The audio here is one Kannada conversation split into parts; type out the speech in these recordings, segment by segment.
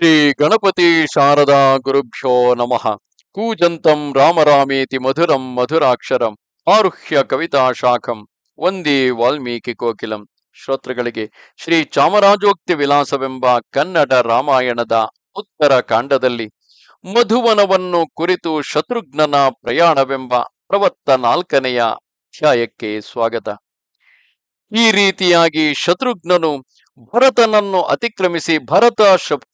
ಶ್ರೀ ಗಣಪತಿ ಶಾರದಾ ಗುರುಭ್ಯೋ ನಮಃ. ಕೂಜಂತಂ ರಾಮರಾಮೇತಿ ಮಧುರಂ ಮಧುರಾಕ್ಷರಂ. ಆರುಹ್ಯ ಕವಿತಾ ಶಾಖಂ. ವಂದೇ ವಾಲ್ಮೀಕಿ ಕೋಕಿಲಂ. ಶ್ರೋತೃಗಳಿಗೆ ಶ್ರೀ ಚಾಮರಾಜೋಕ್ತಿ ವಿಲಾಸವೆಂಬ ಕನ್ನಡ ರಾಮಾಯಣದ ಉತ್ತರ ಕಾಂಡದಲ್ಲಿ ಮಧುವನವನ್ನು ಕುರಿತು ಶತ್ರುಘ್ನನ ಪ್ರಯಾಣವೆಂಬ ಪ್ರವತ್ತ ನಾಲ್ಕನೆಯ ಅಧ್ಯಾಯಕ್ಕೆ ಸ್ವಾಗತ. ಈ ರೀತಿಯಾಗಿ ಶತ್ರುಘ್ನನು ಭರತನನ್ನು ಅತಿಕ್ರಮಿಸಿ ಭರತ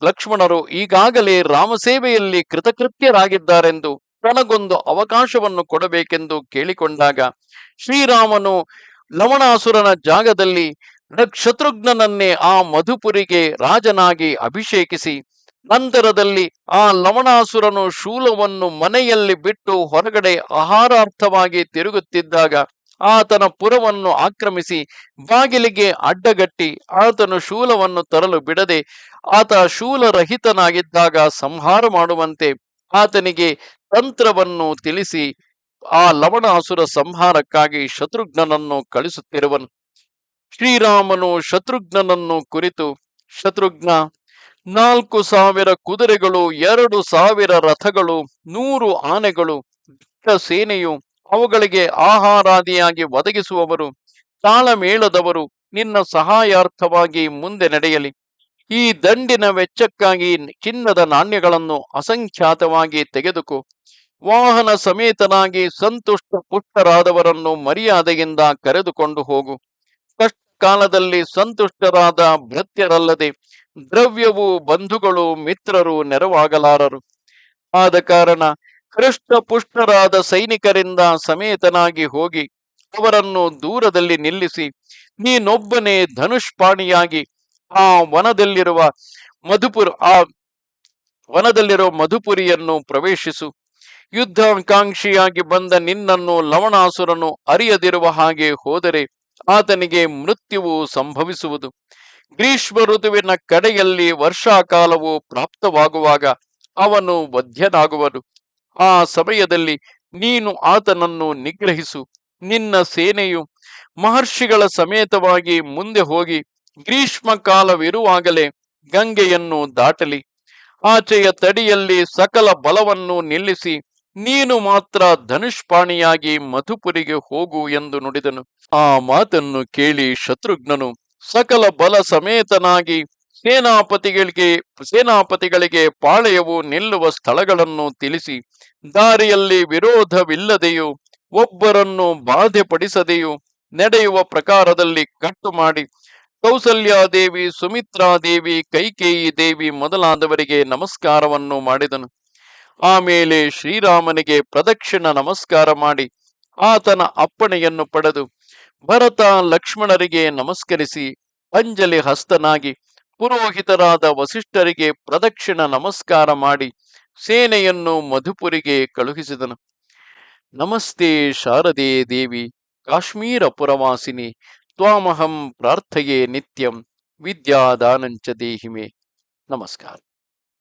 ಲಕ್ಷ್ಮಣರು ಈಗಾಗಲೇ ರಾಮಸೇವೆಯಲ್ಲಿ ಕೃತಕೃತ್ಯರಾಗಿದ್ದಾರೆಂದು ತನಗೊಂದು ಅವಕಾಶವನ್ನು ಕೊಡಬೇಕೆಂದು ಕೇಳಿಕೊಂಡಾಗ ಶ್ರೀರಾಮನು ಲವಣಾಸುರನ ಜಾಗದಲ್ಲಿ ಶತ್ರುಘ್ನನನ್ನೇ ಆ ಮಧುಪುರಿಗೆ ರಾಜನಾಗಿ ಅಭಿಷೇಕಿಸಿ, ನಂತರದಲ್ಲಿ ಆ ಲವಣಾಸುರನು ಶೂಲವನ್ನು ಮನೆಯಲ್ಲಿ ಬಿಟ್ಟು ಹೊರಗಡೆ ಆಹಾರಾರ್ಥವಾಗಿ ತಿರುಗುತ್ತಿದ್ದಾಗ ಆತನ ಪುರವನ್ನು ಆಕ್ರಮಿಸಿ ಬಾಗಿಲಿಗೆ ಅಡ್ಡಗಟ್ಟಿ ಆತನು ಶೂಲವನ್ನು ತರಲು ಬಿಡದೆ ಆತ ಶೂಲರಹಿತನಾಗಿದ್ದಾಗ ಸಂಹಾರ ಮಾಡುವಂತೆ ಆತನಿಗೆ ತಂತ್ರವನ್ನು ತಿಳಿಸಿ ಆ ಲವಣಾಸುರ ಸಂಹಾರಕ್ಕಾಗಿ ಶತ್ರುಘ್ನನನ್ನು ಕಳಿಸುತ್ತಿರುವನು ಶ್ರೀರಾಮನು ಶತ್ರುಘ್ನನನ್ನು ಕುರಿತು, ಶತ್ರುಘ್ನ, ನಾಲ್ಕು ಸಾವಿರ ಕುದುರೆಗಳು, ಎರಡು ಸಾವಿರ ರಥಗಳು, ನೂರು ಆನೆಗಳು ದೊಡ್ಡ ಸೇನೆಯು ಅವುಗಳಿಗೆ ಆಹಾರಾದಿಯಾಗಿ ಒದಗಿಸುವವರು, ತಾಳಮೇಳದವರು, ನಿನ್ನ ಸಹಾಯಾರ್ಥವಾಗಿ ಮುಂದೆ ನಡೆಯಲಿ. ಈ ದಂಡಿನ ವೆಚ್ಚಕ್ಕಾಗಿ ಚಿನ್ನದ ನಾಣ್ಯಗಳನ್ನು ಅಸಂಖ್ಯಾತವಾಗಿ ತೆಗೆದುಕೋ. ವಾಹನ ಸಮೇತನಾಗಿ ಸಂತುಷ್ಟ ಪುಷ್ಟರಾದವರನ್ನು ಮರ್ಯಾದೆಯಿಂದ ಕರೆದುಕೊಂಡು ಹೋಗು. ಕಷ್ಟ ಕಾಲದಲ್ಲಿ ಸಂತುಷ್ಟರಾದ ಭೃತ್ಯರಲ್ಲದೆ ದ್ರವ್ಯವು ಬಂಧುಗಳು ಮಿತ್ರರು ನೆರವಾಗಲಾರರು. ಆದ ಕಾರಣ ಕೃಷ್ಣ ಪುಷ್ಟರಾದ ಸೈನಿಕರಿಂದ ಸಮೇತನಾಗಿ ಹೋಗಿ ಅವರನ್ನು ದೂರದಲ್ಲಿ ನಿಲ್ಲಿಸಿ, ನೀನೊಬ್ಬನೇ ಧನುಷ್ಪಾಣಿಯಾಗಿ ಆ ವನದಲ್ಲಿರುವ ಮಧುಪುರ, ಆ ವನದಲ್ಲಿರುವ ಮಧುಪುರಿಯನ್ನು ಪ್ರವೇಶಿಸು. ಯುದ್ಧಾಕಾಂಕ್ಷಿಯಾಗಿ ಬಂದ ನಿನ್ನನ್ನು ಲವಣಾಸುರನು ಅರಿಯದಿರುವ ಹಾಗೆ ಹೋದರೆ ಆತನಿಗೆ ಮೃತ್ಯುವು ಸಂಭವಿಸುವುದು. ಗ್ರೀಷ್ಮ ಋತುವಿನ ಕಡೆಯಲ್ಲಿ ವರ್ಷಾಕಾಲವು ಪ್ರಾಪ್ತವಾಗುವಾಗ ಅವನು ವಧ್ಯನಾಗುವನು. ಆ ಸಮಯದಲ್ಲಿ ನೀನು ಆತನನ್ನು ನಿಗ್ರಹಿಸು. ನಿನ್ನ ಸೇನೆಯು ಮಹರ್ಷಿಗಳ ಸಮೇತವಾಗಿ ಮುಂದೆ ಹೋಗಿ ಗ್ರೀಷ್ಮ ಕಾಲವಿರುವಾಗಲೇ ಗಂಗೆಯನ್ನು ದಾಟಲಿ. ಆಚೆಯ ತಡಿಯಲ್ಲಿ ಸಕಲ ಬಲವನ್ನು ನಿಲ್ಲಿಸಿ ನೀನು ಮಾತ್ರ ಧನುಷ್ಪಾಣಿಯಾಗಿ ಮಧುಪುರಿಗೆ ಹೋಗು ಎಂದು ನುಡಿದನು. ಆ ಮಾತನ್ನು ಕೇಳಿ ಶತ್ರುಘ್ನನು ಸಕಲ ಬಲ ಸಮೇತನಾಗಿ ಸೇನಾಪತಿಗಳಿಗೆ ಸೇನಾಪತಿಗಳಿಗೆ ಪಾಳೆಯವು ನಿಲ್ಲುವ ಸ್ಥಳಗಳನ್ನು ತಿಳಿಸಿ, ದಾರಿಯಲ್ಲಿ ವಿರೋಧವಿಲ್ಲದೆಯೂ, ಒಬ್ಬರನ್ನು ಬಾಧೆಪಡಿಸದೆಯೂ ನಡೆಯುವ ಪ್ರಕಾರದಲ್ಲಿ ಕಟ್ಟು ಮಾಡಿ, ಕೌಸಲ್ಯಾದೇವಿ, ಸುಮಿತ್ರಾದೇವಿ, ಕೈಕೇಯಿ ದೇವಿ ಮೊದಲಾದವರಿಗೆ ನಮಸ್ಕಾರವನ್ನು ಮಾಡಿದನು. ಆಮೇಲೆ ಶ್ರೀರಾಮನಿಗೆ ಪ್ರದಕ್ಷಿಣ ನಮಸ್ಕಾರ ಮಾಡಿ, ಆತನ ಅಪ್ಪಣೆಯನ್ನು ಪಡೆದು, ಭರತ ಲಕ್ಷ್ಮಣರಿಗೆ ನಮಸ್ಕರಿಸಿ, ಅಂಜಲಿ ಹಸ್ತನಾಗಿ ಪುರೋಹಿತರಾದ ವಸಿಷ್ಠರಿಗೆ ಪ್ರದಕ್ಷಿಣ ನಮಸ್ಕಾರ ಮಾಡಿ ಸೇನೆಯನ್ನು ಮಧುಪುರಿಗೆ ಕಳುಹಿಸಿದನು. ನಮಸ್ತೆ ಶಾರದೆ ದೇವಿ, ಕಾಶ್ಮೀರ ಪುರವಾಸಿನಿ, ತ್ವಾಮಹಂ ಪ್ರಾರ್ಥಯೇ ನಿತ್ಯಂ, ವಿದ್ಯಾದಾನಂಚ ದೇಹಿಮೆ. ನಮಸ್ಕಾರ.